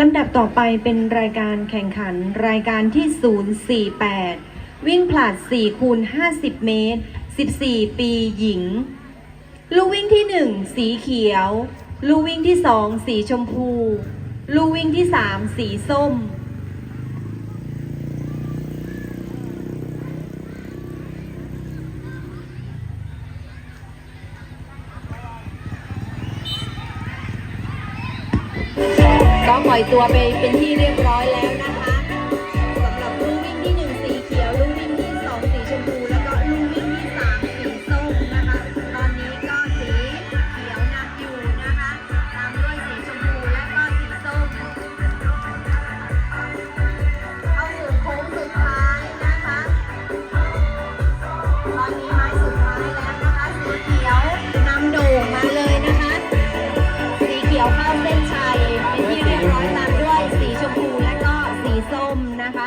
ลำดับต่อไปเป็นรายการแข่งขันรายการที่ 048 วิ่งผลัด 4 คูณ 50 เมตร 14 ปีหญิง ลูกวิ่งที่ 1 สีเขียว ลูกวิ่งที่ 2 สีชมพู ลูกวิ่งที่ 3 สีส้ม ก็ปล่อยตัวไปเป็นที่เรียบร้อยแล้วนะคะสำหรับลูกวิ่งที่1สีเขียวลูกวิ่งที่2สีชมพูแล้วก็ลูกวิ่งที่3สีส้มนะคะ ตอนนี้ก็สีเขียวนำอยู่นะคะตามด้วยสีชมพูและก็สีส้มเข้าสู่โค้งสุดท้ายนะคะ ตอนนี้ไม้สุดท้ายแล้วนะคะสีเขียวนำโด่งมาเลยนะคะ สีเขียวเข้าเส้นชัยเป็น ร้อยตามด้วยสีชมพูและก็สีส้มนะคะ